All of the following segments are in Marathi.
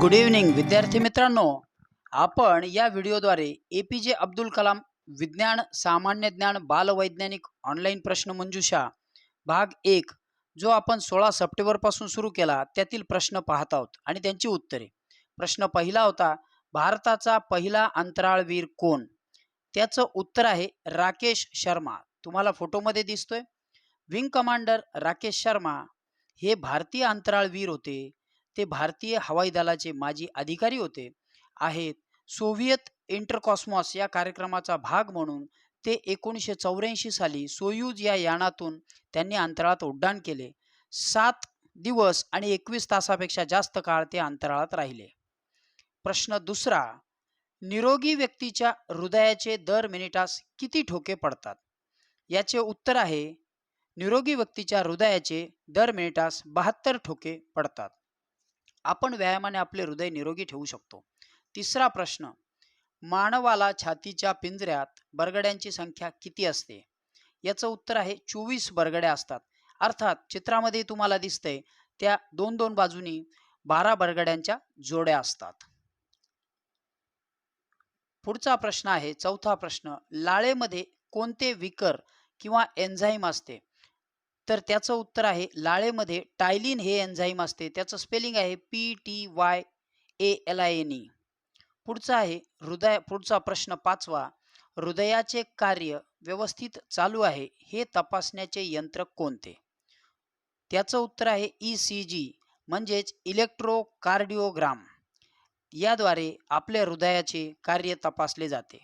गुड इव्हनिंग विद्यार्थी मित्रांनो. आपण या व्हिडिओद्वारे ए पी जे अब्दुल कलाम विज्ञान सामान्य ज्ञान बालवैज्ञानिक ऑनलाईन प्रश्नमंजुषा भाग एक जो आपण सोळा सप्टेंबरपासून सुरू केला त्यातील प्रश्न पाहत आहोत आणि त्यांची उत्तरे. प्रश्न पहिला होता भारताचा पहिला अंतराळवीर कोण? त्याचं उत्तर आहे राकेश शर्मा. तुम्हाला फोटोमध्ये दिसतोय. विंग कमांडर राकेश शर्मा हे भारतीय अंतराळवीर होते. ते भारतीय हवाई दलाचे माजी अधिकारी होते. आहेत. सोव्हिएत इंटरकॉस्मॉस या कार्यक्रमाचा भाग म्हणून ते एकोणीसशे चौऱ्याऐंशी साली सोयूज या यानातून त्यांनी अंतराळात उड्डाण केले. सात दिवस आणि एकवीस तासापेक्षा जास्त काळ ते अंतराळात राहिले. प्रश्न दुसरा निरोगी व्यक्तीच्या हृदयाचे दर मिनिटास किती ठोके पडतात? याचे उत्तर आहे निरोगी व्यक्तीच्या हृदयाचे दर मिनिटास बहात्तर ठोके पडतात. आपण व्यायामाने आपले हृदय निरोगी ठेवू शकतो. तिसरा प्रश्न मानवाला छातीच्या पिंजऱ्यात बरगड्यांची संख्या किती असते? याचं उत्तर आहे चोवीस बरगड्या असतात. अर्थात चित्रामध्ये तुम्हाला दिसतंय त्या दोन दोन बाजूनी बारा बरगड्यांच्या जोड्या असतात. पुढचा प्रश्न आहे चौथा प्रश्न लाळेमध्ये कोणते विकर किंवा एन्झाईम असते? तर त्याचं उत्तर आहे लाळेमध्ये टायलिन हे एन्झाईम असते. त्याचं स्पेलिंग आहे P T Y A L I N E पुढचा आहे हृदय पुढचा प्रश्न पाचवा हृदयाचे कार्य व्यवस्थित चालू आहे हे तपासण्याचे यंत्र कोणते? त्याचं उत्तर आहे ई सी जी म्हणजेच इलेक्ट्रोकार्डिओग्राम. याद्वारे आपल्या हृदयाचे कार्य तपासले जाते.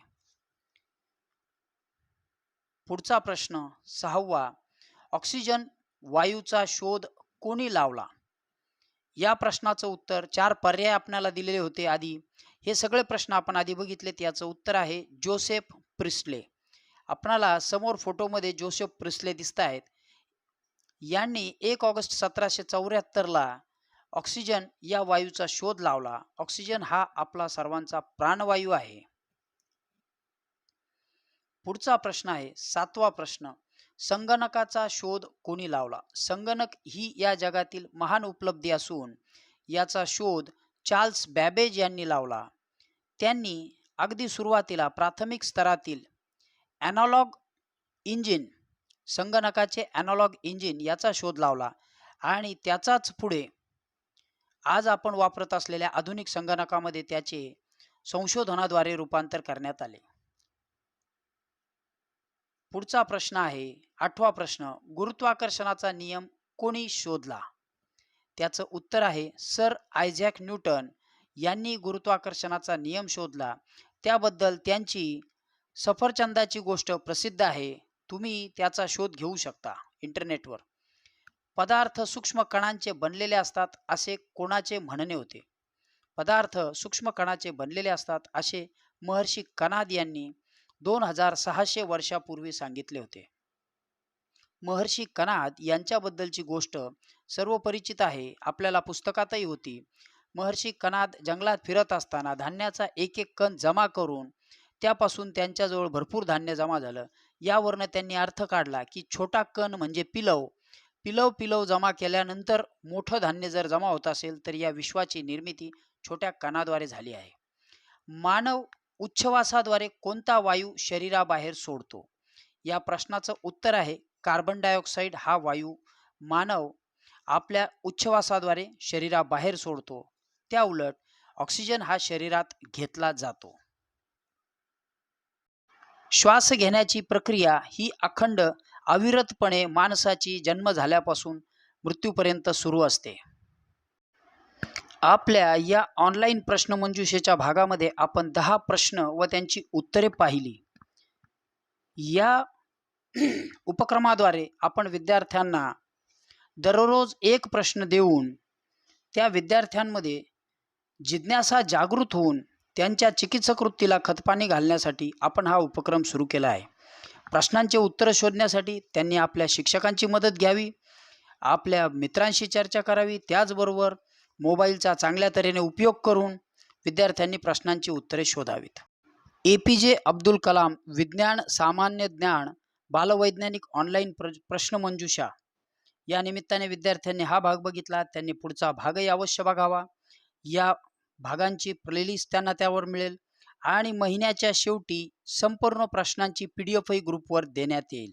पुढचा प्रश्न सहावा ऑक्सिजन वायूचा शोध कोणी लावला? या प्रश्नाचं उत्तर चार पर्याय आपल्याला दिलेले होते आधी. हे सगळे प्रश्न आपण आधी बघितलेत याचं उत्तर आहे जोसेफ प्रिस्ले. आपणाला समोर फोटोमध्ये जोसेफ प्रिस्ले दिसत आहेत. यांनी एक ऑगस्ट सतराशे चौऱ्याहत्तरला ऑक्सिजन या वायूचा शोध लावला. ऑक्सिजन हा आपला सर्वांचा प्राणवायू आहे. पुढचा प्रश्न आहे सातवा प्रश्न. संगणकाचा शोध कोणी लावला? संगणक ही या जगातील महान उपलब्धी असून याचा शोध चार्ल्स बॅबेज यांनी लावला. त्यांनी अगदी सुरुवातीला प्राथमिक स्तरातील ॲनॉलॉग इंजिन संगणकाचे ॲनॉलॉग इंजिन याचा शोध लावला आणि त्याचाच पुढे आज आपण वापरत असलेल्या आधुनिक संगणकामध्ये त्याचे संशोधनाद्वारे रूपांतर करण्यात आले. पुढचा प्रश्न आहे आठवा प्रश्न गुरुत्वाकर्षणाचा नियम कोणी शोधला? त्याचं उत्तर आहे सर आयझॅक न्यूटन यांनी गुरुत्वाकर्षणाचा नियम शोधला. त्याबद्दल त्यांची सफरचंदाची गोष्ट प्रसिद्ध आहे. तुम्ही त्याचा शोध घेऊ शकता इंटरनेटवर. पदार्थ सूक्ष्म कणांचे बनलेले असतात असे कोणाचे म्हणणे होते? पदार्थ सूक्ष्म कणाचे बनलेले असतात असे महर्षी कनाद यांनी दोन हजार सहाशे वर्षापूर्वी सांगितले होते. महर्षी कनाद यांच्याबद्दलची गोष्ट सर्व परिचित आहे आपल्याला पुस्तकातही होती. महर्षी कनाद जंगलात फिरत असताना धान्याचा एक एक कण जमा करून त्यापासून त्यांच्याजवळ भरपूर धान्य जमा झालं. यावरनं त्यांनी अर्थ काढला की छोटा कण म्हणजे पिलव. पिलव पिलव जमा केल्यानंतर मोठं धान्य जर जमा होत असेल तर या विश्वाची निर्मिती छोट्या कणाद्वारे झाली आहे. मानव उच्छवासाद्वारे कोणता वायू शरीराबाहेर सोडतो? या प्रश्नाचं उत्तर आहे कार्बन डायऑक्साईड हा वायू मानव आपल्या उच्छवासाद्वारे शरीराबाहेर सोडतो. त्या उलट ऑक्सिजन हा शरीरात घेतला जातो. श्वास घेण्याची प्रक्रिया ही अखंड अविरतपणे माणसाची जन्म झाल्यापासून मृत्यूपर्यंत सुरू असते. आपल्या या ऑनलाईन प्रश्नमंजुषेच्या भागामध्ये आपण दहा प्रश्न व त्यांची उत्तरे पाहिली. या उपक्रमाद्वारे आपण विद्यार्थ्यांना दररोज एक प्रश्न देऊन त्या विद्यार्थ्यांमध्ये जिज्ञासा जागृत होऊन त्यांच्या चिकित्सक वृत्तीला खतपाणी घालण्यासाठी आपण हा उपक्रम सुरू केला आहे. प्रश्नांचे उत्तरं शोधण्यासाठी त्यांनी आपल्या शिक्षकांची मदत घ्यावी आपल्या मित्रांशी चर्चा करावी त्याचबरोबर मोबाईलचा चांगल्या तऱ्हेने उपयोग करून विद्यार्थ्यांनी प्रश्नांची उत्तरे शोधावीत. ए पी जे अब्दुल कलाम विज्ञान सामान्य ज्ञान बालवैज्ञानिक ऑनलाईन प्र प्रश्नमंजुषा या निमित्ताने विद्यार्थ्यांनी हा भाग बघितला. त्यांनी पुढचा भागही अवश्य बघावा. या भागांची प्लेलिस्ट त्यांना त्यावर मिळेल आणि महिन्याच्या शेवटी संपूर्ण प्रश्नांची पी डी एफही ग्रुपवर देण्यात येईल.